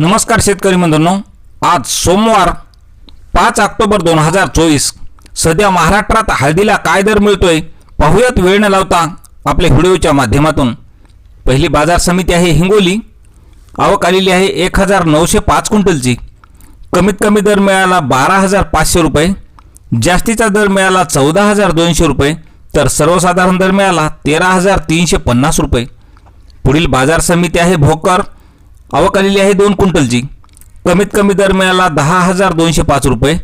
नमस्कार शेतकरी मित्रांनो आज सोमवार पाच ऑक्टोबर दोन हजार चोवीस. सध्या महाराष्ट्रात हळदीला काय दर मिळतोय पाहुयात वेळ न लावता आपल्या व्हिडिओच्या माध्यमातून. पहिली बाजार समिती आहे हिंगोली. आवक आलेली आहे एक हजार नऊशे पाच क्विंटलची. कमीत कमी दर मिळाला बारा हजार पाचशे रुपये. जास्तीचा दर मिळाला चौदा हजार दोनशे रुपये. तर सर्वसाधारण दर मिळाला तेरा हजार तीनशे पन्नास रुपये. पुढील बाजार समिती आहे भोकर. आवक आलेली आहे दोन क्विंटलची. कमीत कमी दर मिळाला दहा हजार दोनशे पाच रुपये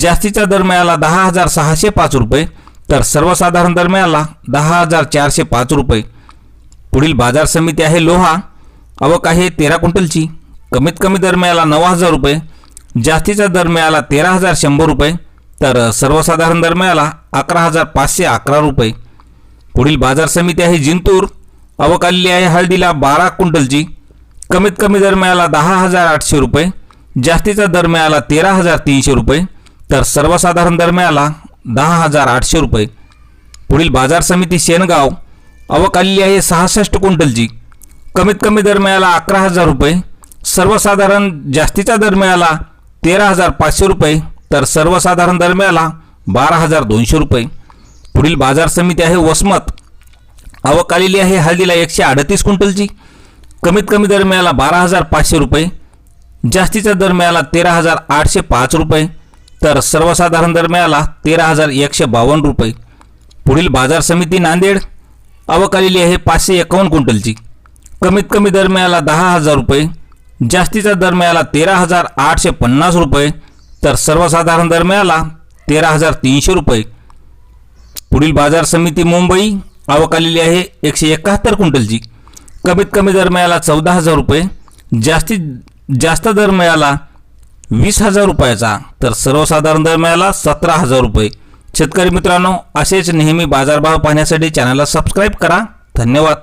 जास्तीचा दर मिळाला दहा हजार सहाशे पाच रुपये तर सर्वसाधारण दर मिळाला दहा हजार चारशे पाच रुपये. पुढील बाजार समिती आहे लोहा. आवक आहे तेरा क्विंटलची. कमीत कमी दर मिळाला नऊ हजार रुपये जास्तीचा दर मिळाला तेरा हजार शंभर रुपये तर सर्वसाधारण दर मिळाला अकरा हजार पाचशे अकरा रुपये. पुढील बाजार समिती आहे जिंतूर. आवक आलेली आहे हळदीला बारा क्विंटलची. कमीत कमी दर मिळाला दहा हजार आठशे रुपये जास्तीचा दर मिळाला तेरा हजार तीनशे रुपये तर सर्वसाधारण दर मिळाला दहा हजार आठशे रुपये. पुढील बाजार समिती शेनगाव आवक आलेली आहे सहासष्ट क्विंटलची. कमीत कमी दर मिळाला अकरा हजार रुपये सर्वसाधारण जास्तीचा दर मिळाला तेरा हजार पाचशे रुपये तर सर्वसाधारण दर मिळाला बारा हजार दोनशे रुपये. पुढील बाजार समिती आहे वसमत आवक आलेली आहे हळदीला एकशे अडतीस क्विंटलची. कमीत कमी दर मिळाला बारा हजार पाचशे रुपये जास्तीचा दर मिळाला तेरा हजार आठशे पाच रुपये तर सर्वसाधारण दर मिळाला तेरा हजार एकशे बावन्न रुपये. पुढील बाजार समिती नांदेड आवक आलेली आहे पाचशे एकावन्न क्विंटलची. कमीत कमी दर मिळाला दहा हजार रुपये जास्तीचा दर मिळाला तेरा हजार आठशे पन्नास रुपये तर सर्वसाधारण दर मिळाला तेरा हजार तीनशे रुपये. पुढील बाजार समिती मुंबई आवक आलेली आहे एकशे एकाहत्तर क्विंटलची. कमीत कमी दर मिळाला चौदा हजार रुपये. जास्तीत जास्त दर मिळाला वीस हजार रुपयाचा. तर सर्वसाधारण दर मिळाला सतरा हजार रुपये. शेतकरी मित्रांनो असेच नेहमी बाजारभाव पाहण्यासाठी चॅनलला सबस्क्राईब करा. धन्यवाद.